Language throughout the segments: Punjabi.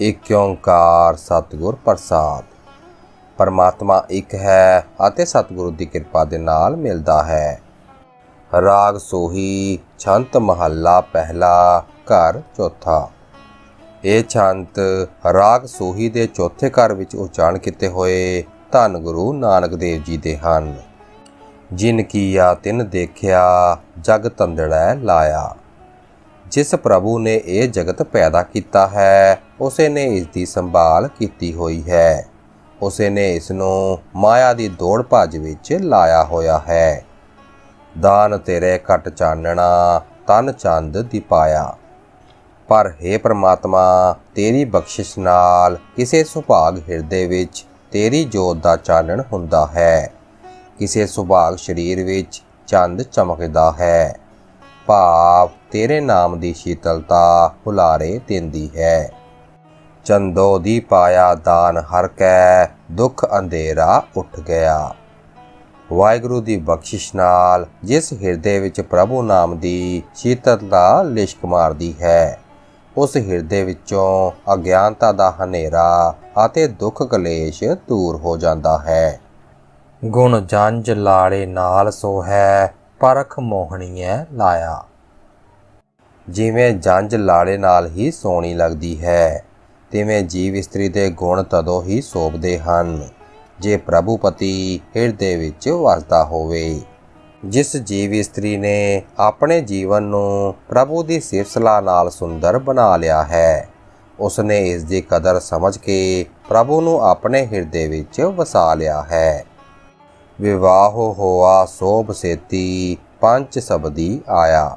ਇਕ ਓੰਕਾਰ ਸਤਿਗੁਰ ਪ੍ਰਸਾਦ। ਪਰਮਾਤਮਾ ਇੱਕ ਹੈ ਅਤੇ ਸਤਿਗੁਰੂ ਦੀ ਕਿਰਪਾ ਦੇ ਨਾਲ ਮਿਲਦਾ ਹੈ। ਰਾਗ ਸੋਹੀ, ਛੰਤ ਮਹੱਲਾ ਪਹਿਲਾ, ਘਰ ਚੌਥਾ। ਇਹ ਛੰਤ ਰਾਗ ਸੋਹੀ ਦੇ ਚੌਥੇ ਘਰ ਵਿੱਚ ਉਚਾਰਨ ਕੀਤੇ ਹੋਏ ਧੰਨ ਗੁਰੂ ਨਾਨਕ ਦੇਵ ਜੀ ਦੇ ਹਨ। ਜਿਨ ਕੀਆ ਤਿਨ ਦੇਖਿਆ, ਜਗ ਤੰਦੜੈ ਲਾਇਆ। ਜਿਸ ਪ੍ਰਭੂ ਨੇ ਇਹ ਜਗਤ ਪੈਦਾ ਕੀਤਾ ਹੈ, ਉਸੇ ਨੇ ਇਸ ਦੀ ਸੰਭਾਲ ਕੀਤੀ ਹੋਈ ਹੈ। ਉਸੇ ਨੇ ਇਸ ਨੂੰ ਮਾਇਆ ਦੀ ਦੌੜ ਭੱਜ ਵਿੱਚ ਲਾਇਆ ਹੋਇਆ ਹੈ। ਦਾਨ ਤੇਰੇ ਘਟ ਚਾਨਣਾ, ਤਨ ਚੰਦ ਦੀ ਪਾਇਆ ਪਰ हे ਪ੍ਰਮਾਤਮਾ, ਤੇਰੀ ਬਖਸ਼ਿਸ਼ ਨਾਲ ਕਿਸੇ ਸੁਭਾਗ ਹਿਰਦੇ ਵਿੱਚ ਤੇਰੀ ਜੋਤ ਦਾ ਚਾਨਣ ਹੁੰਦਾ ਹੈ। ਕਿਸੇ ਸੁਭਾਗ ਸਰੀਰ ਵਿੱਚ ਚੰਦ ਚਮਕਦਾ ਹੈ। ਭਾਵ ਤੇਰੇ ਨਾਮ ਦੀ ਸ਼ੀਤਲਤਾ ਹੁਲਾਰੇ ਦਿੰਦੀ ਹੈ। ਚੰਦੋ ਦੀ ਪਾਇਆ ਦਾਨ ਹਰ ਕੈ, ਦੁੱਖ ਅੰਧੇਰਾ ਉੱਠ ਗਿਆ। ਵਾਹਿਗੁਰੂ ਦੀ ਬਖਸ਼ਿਸ਼ ਨਾਲ ਜਿਸ ਹਿਰਦੇ ਵਿੱਚ ਪ੍ਰਭੂ ਨਾਮ ਦੀ ਸ਼ੀਤਲਤਾ ਲਿਸ਼ਕ ਮਾਰਦੀ ਹੈ, ਉਸ ਹਿਰਦੇ ਵਿੱਚੋਂ ਅਗਿਆਨਤਾ ਦਾ ਹਨੇਰਾ ਅਤੇ ਦੁੱਖ ਕਲੇਸ਼ ਦੂਰ ਹੋ ਜਾਂਦਾ ਹੈ। ਗੁਣ ਜੰਜ ਲਾੜੇ ਨਾਲ ਸੋ ਹੈ ਪਰਖ ਮੋਹਣੀਐ ਲਾਇਆ। ਜਿਵੇਂ ਜੰਜ ਲਾੜੇ ਨਾਲ ਹੀ ਸੋਹਣੀ ਲੱਗਦੀ ਹੈ, ਤਿਵੇਂ ਜੀਵ ਇਸਤਰੀ ਦੇ ਗੁਣ ਤਦੋਂ ਹੀ ਸੋਭਦੇ ਹਨ, ਜੇ ਪ੍ਰਭੂ ਪਤੀ ਹਿਰਦੇ ਵਿੱਚ ਵਸਦਾ ਹੋਵੇ। ਜਿਸ ਜੀਵ ਇਸਤਰੀ ਨੇ ਆਪਣੇ ਜੀਵਨ ਨੂੰ ਪ੍ਰਭੂ ਦੀ ਸਿਫਤਸਲਾ ਨਾਲ ਸੁੰਦਰ ਬਣਾ ਲਿਆ ਹੈ, ਉਸਨੇ ਇਸ ਦੀ ਕਦਰ ਸਮਝ ਕੇ ਪ੍ਰਭੂ ਨੂੰ ਆਪਣੇ ਹਿਰਦੇ ਵਿੱਚ ਵਸਾ ਲਿਆ ਹੈ। ਵਿਵਾਹ ਹੋਆ ਸੋਭ ਸੇਤੀ ਪੰਜ ਸਬਦੀ ਆਇਆ।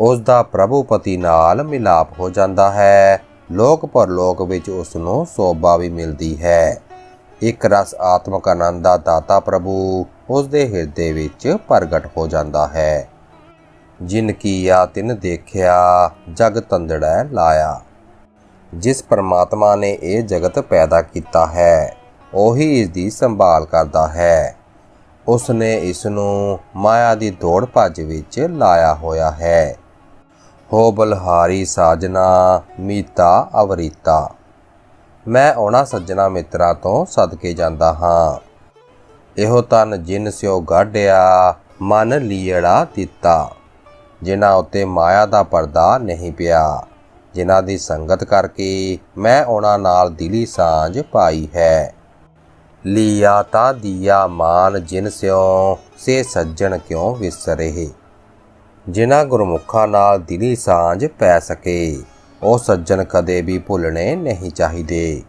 ਉਸ ਦਾ ਪ੍ਰਭੂ ਨਾਲ ਮਿਲਾਪ ਹੋ ਜਾਂਦਾ ਹੈ। ਲੋਕ ਪਰਲੋਕ ਵਿੱਚ ਉਸ ਨੂੰ ਸੋਭਾ ਵੀ ਮਿਲਦੀ ਹੈ। ਇੱਕ ਰਸ ਆਤਮਕ ਆਨੰਦ ਦਾ ਦਾਤਾ ਪ੍ਰਭੂ ਉਸ ਦੇ ਹਿਰਦੇ ਵਿੱਚ ਪ੍ਰਗਟ ਹੋ ਜਾਂਦਾ ਹੈ। ਜਿਨ ਆ ਤਿਨ ਦੇਖਿਆ, ਜਗ ਤੰਦੜੈ ਲਾਇਆ। ਜਿਸ ਪਰਮਾਤਮਾ ਨੇ ਇਹ ਜਗਤ ਪੈਦਾ ਕੀਤਾ ਹੈ, ਉਹੀ ਇਸ ਦੀ ਸੰਭਾਲ ਕਰਦਾ ਹੈ। ਉਸ ਨੇ ਇਸ ਨੂੰ ਮਾਇਆ ਦੀ ਦੌੜ ਭੱਜ ਵਿੱਚ ਲਾਇਆ ਹੋਇਆ ਹੈ। ਹੋ ਬਲਹਾਰੀ ਸਾਜਨਾ, ਮੀਤਾ ਅਵਰੀਤਾ। ਮੈਂ ਉਹਨਾਂ ਸੱਜਣਾ ਮਿੱਤਰਾਂ ਤੋਂ ਸਦਕੇ ਜਾਂਦਾ ਹਾਂ। ਇਹੋ ਤਨ ਜਿਨ ਸਿਓ ਗਾਢਿਆ, ਮਨ ਲੀੜਾ ਦਿੱਤਾ ਜਿਨ੍ਹਾਂ ਉੱਤੇ ਮਾਇਆ ਦਾ ਪਰਦਾ ਨਹੀਂ ਪਿਆ। ਜਿਨ੍ਹਾਂ ਦੀ ਸੰਗਤ ਕਰਕੇ ਮੈਂ ਉਹਨਾਂ ਨਾਲ ਦਿਲੀ ਸਾਂਝ ਪਾਈ ਹੈ। ਲੀਆ ਤਾ ਦੀਆ ਮਾਨ ਜਿਨ ਸਿਓ ਸੇ ਸੱਜਣ ਕਿਉ ਵਿਸਰੇ। ਜਿਨ੍ਹਾਂ ਗੁਰਮੁਖਾਂ ਨਾਲ ਦਿਲੀ ਸਾਂਝ ਪੈ ਸਕੇ, ਉਹ ਸੱਜਣ ਕਦੇ ਵੀ ਭੁੱਲਣੇ ਨਹੀਂ ਚਾਹੀਦੇ।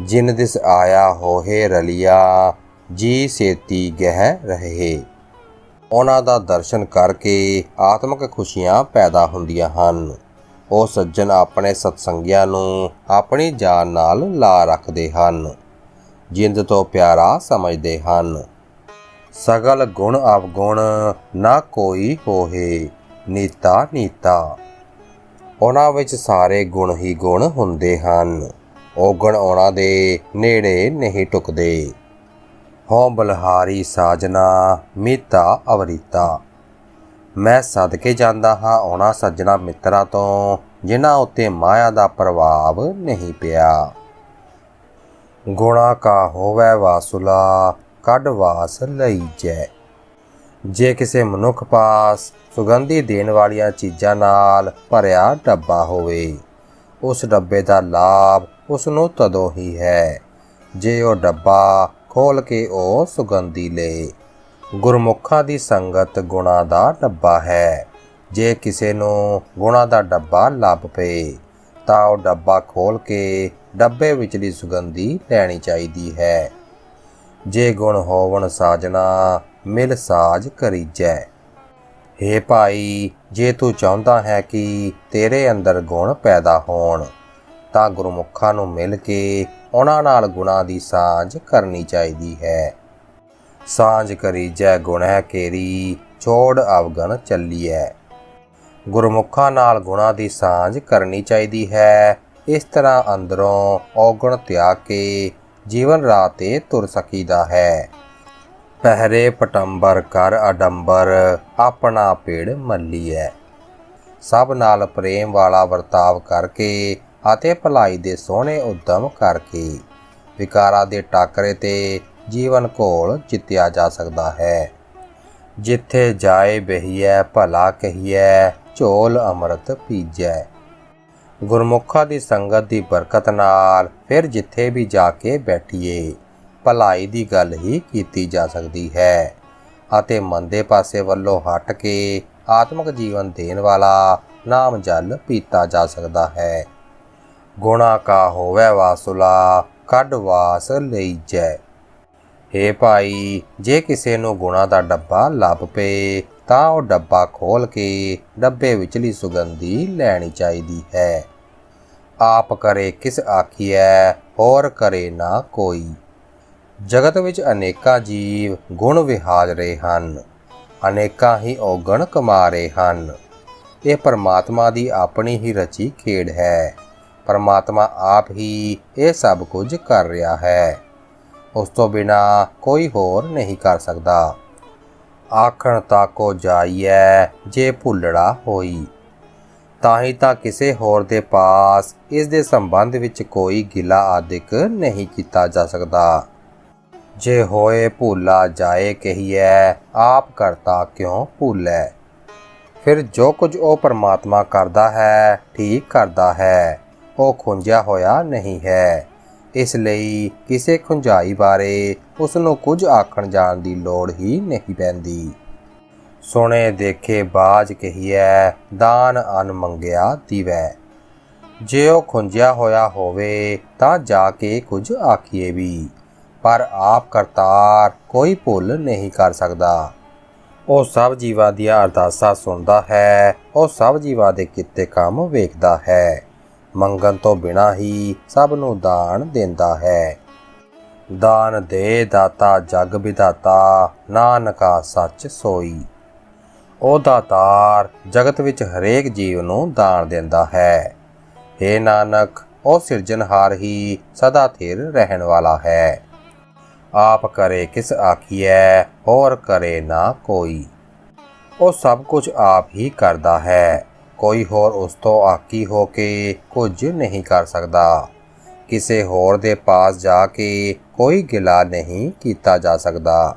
ਜਿਨ ਦਿਸ ਆਇਆ ਹੋਏ ਰਲਿਆ, ਜੀ ਸੇਤੀ ਗਹਿ ਰਹੇ। ਉਹਨਾਂ ਦਾ ਦਰਸ਼ਨ ਕਰਕੇ ਆਤਮਿਕ ਖੁਸ਼ੀਆਂ ਪੈਦਾ ਹੁੰਦੀਆਂ ਹਨ। ਉਹ ਸੱਜਣ ਆਪਣੇ ਸਤਸੰਗੀਆਂ ਨੂੰ ਆਪਣੀ ਜਾਨ ਨਾਲ ਲਾ ਰੱਖਦੇ ਹਨ। ਜਿੰਦ ਤੋਂ ਪਿਆਰਾ ਸਮਝਦੇ ਹਨ। ਸਗਲ ਗੁਣ ਅਵਗੁਣ ਨਾ ਕੋਈ ਹੋਏ, ਨੀਤਾ ਨੀਤਾ। ਉਹਨਾਂ ਵਿੱਚ ਸਾਰੇ ਗੁਣ ਹੀ ਗੁਣ ਹੁੰਦੇ ਹਨ। ਉਹ ਗੁਣ ਉਹਨਾਂ ਦੇ ਨੇੜੇ ਨਹੀਂ ਟੁਕਦੇ। ਹਉ ਬਲਹਾਰੀ ਸਾਜਨਾ, ਮੀਤਾ ਅਵਰੀਤਾ। ਮੈਂ ਸਦਕੇ ਜਾਂਦਾ ਹਾਂ ਉਹਨਾਂ ਸੱਜਣਾ ਮਿੱਤਰਾਂ ਤੋਂ, ਜਿਨ੍ਹਾਂ ਉੱਤੇ ਮਾਇਆ ਦਾ ਪ੍ਰਭਾਵ ਨਹੀਂ ਪਿਆ। ਗੁਣਾ ਕਾ ਹੋਵੇ ਵਾਸੁਲਾ ਕੱਢ ਵਾਸ ਲਈ ਜੈ। ਜੇ ਕਿਸੇ ਮਨੁੱਖ ਪਾਸ ਸੁਗੰਧੀ ਦੇਣ ਵਾਲੀਆਂ ਚੀਜ਼ਾਂ ਨਾਲ ਭਰਿਆ ਡੱਬਾ ਹੋਵੇ, ਉਸ ਡੱਬੇ ਦਾ ਲਾਭ ਉਸ ਨੂੰ ਤਦੋਂ ਹੀ ਹੈ, ਜੇ ਉਹ ਡੱਬਾ ਖੋਲ ਕੇ ਉਹ ਸੁਗੰਧੀ ਲੇ। ਗੁਰਮੁਖਾਂ ਦੀ ਸੰਗਤ ਗੁਣਾ ਦਾ ਡੱਬਾ ਹੈ। ਜੇ ਕਿਸੇ ਨੂੰ ਗੁਣਾ ਦਾ ਡੱਬਾ ਲੱਭ ਪਏ, ਤਾਂ ਉਹ ਡੱਬਾ ਖੋਲ ਕੇ ਡੱਬੇ ਵਿਚਲੀ ਸੁਗੰਧੀ ਲੈਣੀ ਚਾਹੀਦੀ ਹੈ। ਜੇ ਗੁਣ ਹੋਵਣ ਸਾਜਣਾ, ਮਿਲ ਸਾਜ ਕਰੀਜੈ। ਹੇ ਭਾਈ, ਜੇ ਤੂੰ ਚਾਹੁੰਦਾ ਹੈ ਕਿ ਤੇਰੇ ਅੰਦਰ ਗੁਣ ਪੈਦਾ ਹੋਣ, ਤਾਂ ਗੁਰਮੁਖਾਂ ਨੂੰ ਮਿਲ ਕੇ ਉਹਨਾਂ ਨਾਲ ਗੁਣਾ ਦੀ ਸਾਂਝ ਕਰਨੀ ਚਾਹੀਦੀ ਹੈ। ਸਾਂਝ ਕਰੀ ਕਰੀਜੈ ਗੁਣਹਿ ਕੇਰੀ, ਛੋੜ ਅਵਗਣ ਚੱਲੀਐ। ਗੁਰਮੁਖਾਂ ਨਾਲ ਗੁਣਾ ਦੀ ਸਾਂਝ ਕਰਨੀ ਚਾਹੀਦੀ ਹੈ। ਇਸ ਤਰ੍ਹਾਂ ਅੰਦਰੋਂ ਔਗਣ ਤਿਆਗ ਕੇ ਜੀਵਨ ਰਾਹ ਤੇ ਤੁਰ ਸਕੀਦਾ ਹੈ। ਪਹਿਰੇ ਪਟੰਬਰ ਕਰ ਅਡੰਬਰ, ਆਪਣਾ ਪੇੜ ਮੱਲੀਐ। ਸਭ ਨਾਲ ਪ੍ਰੇਮ ਵਾਲਾ ਵਰਤਾਵ ਕਰਕੇ ਅਤੇ ਭਲਾਈ ਦੇ ਸੋਹਣੇ ਉਦਮ ਕਰਕੇ, ਵਿਕਾਰਾਂ ਦੇ ਟਾਕਰੇ ਤੇ ਜੀਵਨ ਘੋਲ ਜਿੱਤਿਆ ਜਾ ਸਕਦਾ ਹੈ। ਜਿੱਥੇ ਜਾਏ ਬਹੀਐ ਭਲਾ ਕਹੀਐ, ਝੋਲ ਅੰਮ੍ਰਿਤ ਪੀਜੈ। ਗੁਰਮੁਖਾਂ ਦੀ ਸੰਗਤ ਦੀ ਬਰਕਤ ਨਾਲ ਫਿਰ ਜਿੱਥੇ ਵੀ ਜਾ ਕੇ ਬੈਠੀਏ, ਭਲਾਈ ਦੀ ਗੱਲ ਹੀ ਕੀਤੀ ਜਾ ਸਕਦੀ ਹੈ। ਅਤੇ ਮੰਦੇ ਪਾਸੇ ਵੱਲੋਂ ਹਟ ਕੇ ਆਤਮਿਕ ਜੀਵਨ ਦੇਣ ਵਾਲਾ ਨਾਮ ਜਲ ਪੀਤਾ ਜਾ ਸਕਦਾ ਹੈ। ਗੁਣਾ ਕਾ ਹੋਵੇ ਵਾਸੁਲਾ, ਕੱਢ ਵਾਸ ਲਈ ਜੈ ਏ ਭਾਈ, ਜੇ ਕਿਸੇ ਨੂੰ ਗੁਣਾ ਦਾ ਡੱਬਾ ਲੱਭ ਪਏ, ਤਾਂ ਉਹ ਡੱਬਾ ਖੋਲ ਕੇ ਡੱਬੇ ਵਿਚਲੀ ਸੁਗੰਧੀ ਲੈਣੀ ਚਾਹੀਦੀ ਹੈ। ਆਪ ਕਰੇ ਕਿਸ ਆਖੀਐ, ਹੋਰ ਕਰੇ ਨਾ ਕੋਈ। ਜਗਤ ਵਿੱਚ ਅਨੇਕਾਂ ਜੀਵ ਗੁਣ ਵਿਹਾਜ ਰਹੇ ਹਨ, ਅਨੇਕਾਂ ਹੀ ਔਗਣ ਕਮਾ ਰਹੇ ਹਨ। ਇਹ ਪਰਮਾਤਮਾ ਦੀ ਆਪਣੀ ਹੀ ਰਚੀ ਖੇਡ ਹੈ। ਪਰਮਾਤਮਾ ਆਪ ਹੀ ਇਹ ਸਭ ਕੁਝ ਕਰ ਰਿਹਾ ਹੈ। ਉਸ ਤੋਂ ਬਿਨਾ ਕੋਈ ਹੋਰ ਨਹੀਂ ਕਰ ਸਕਦਾ। ਆਖਣ ਤਾਕੋ ਜਾਈਐ ਜੇ ਭੁੱਲੜਾ ਹੋਈ। ਤਾਂ ਹੀ ਤਾਂ ਕਿਸੇ ਹੋਰ ਦੇ ਪਾਸ ਇਸ ਦੇ ਸੰਬੰਧ ਵਿੱਚ ਕੋਈ ਗਿਲਾ ਆਦਿਕ ਨਹੀਂ ਕੀਤਾ ਜਾ ਸਕਦਾ। ਜੇ ਹੋਏ ਭੁੱਲਾ ਜਾਏ ਕਹੀਐ, ਆਪ ਕਰਤਾ ਕਿਉਂ ਭੁੱਲੈ? ਫਿਰ ਜੋ ਕੁਝ ਉਹ ਪਰਮਾਤਮਾ ਕਰਦਾ ਹੈ, ਠੀਕ ਕਰਦਾ ਹੈ। ਉਹ ਖੁੰਝਿਆ ਹੋਇਆ ਨਹੀਂ ਹੈ। ਇਸ ਲਈ ਕਿਸੇ ਖੁੰਝਾਈ ਬਾਰੇ ਉਸ ਨੂੰ ਕੁਝ ਆਖਣ ਜਾਣ ਦੀ ਲੋੜ ਹੀ ਨਹੀਂ ਪੈਂਦੀ। ਸੁਣੇ ਦੇਖੇ ਬਾਜ ਕਹੀਐ, ਦਾਨ ਅਨ ਮੰਗਿਆ ਦੀਵੈ। ਜੇ ਉਹ ਖੁੰਝਿਆ ਹੋਇਆ ਹੋਵੇ, ਤਾਂ ਜਾ ਕੇ ਕੁਝ ਆਖੀਏ ਵੀ। ਪਰ ਆਪ ਕਰਤਾਰ ਕੋਈ ਭੁੱਲ ਨਹੀਂ ਕਰ ਸਕਦਾ। ਉਹ ਸਭ ਜੀਵਾਂ ਦੀਆਂ ਅਰਦਾਸਾਂ ਸੁਣਦਾ ਹੈ, ਉਹ ਸਭ ਜੀਵਾਂ ਦੇ ਕੀਤੇ ਕੰਮ ਵੇਖਦਾ ਹੈ। ਮੰਗਣ ਤੋਂ ਬਿਨਾ ਹੀ ਸਭ ਨੂੰ ਦਾਨ ਦਿੰਦਾ ਹੈ। ਦਾਨ ਦੇ ਦਾਤਾ, ਜਗ ਵਿਦਾਤਾ ਨਾਨਕਾ ਸੱਚ ਸੋਈ। ਉਹ ਦਾਤਾਰ ਜਗਤ ਵਿੱਚ ਹਰੇਕ ਜੀਵ ਨੂੰ ਦਾਨ ਦਿੰਦਾ ਹੈ। ਏ ਨਾਨਕ, ਉਹ ਸਿਰਜਣਹਾਰ ਹੀ ਸਦਾ ਥਿਰ ਰਹਿਣ ਵਾਲਾ ਹੈ। ਆਪ ਕਰੇ ਕਿਸ ਆਖੀਐ, ਹੋਰ ਕਰੇ ਨਾ ਕੋਈ। ਉਹ ਸਭ ਕੁਝ ਆਪ ਹੀ ਕਰਦਾ ਹੈ। ਕੋਈ ਹੋਰ ਉਸ ਤੋਂ ਆਕੀ ਹੋ ਕੇ ਕੁਝ ਨਹੀਂ ਕਰ ਸਕਦਾ। ਕਿਸੇ ਹੋਰ ਦੇ ਪਾਸ ਜਾ ਕੇ ਕੋਈ ਗਿਲਾ ਨਹੀਂ ਕੀਤਾ ਜਾ ਸਕਦਾ।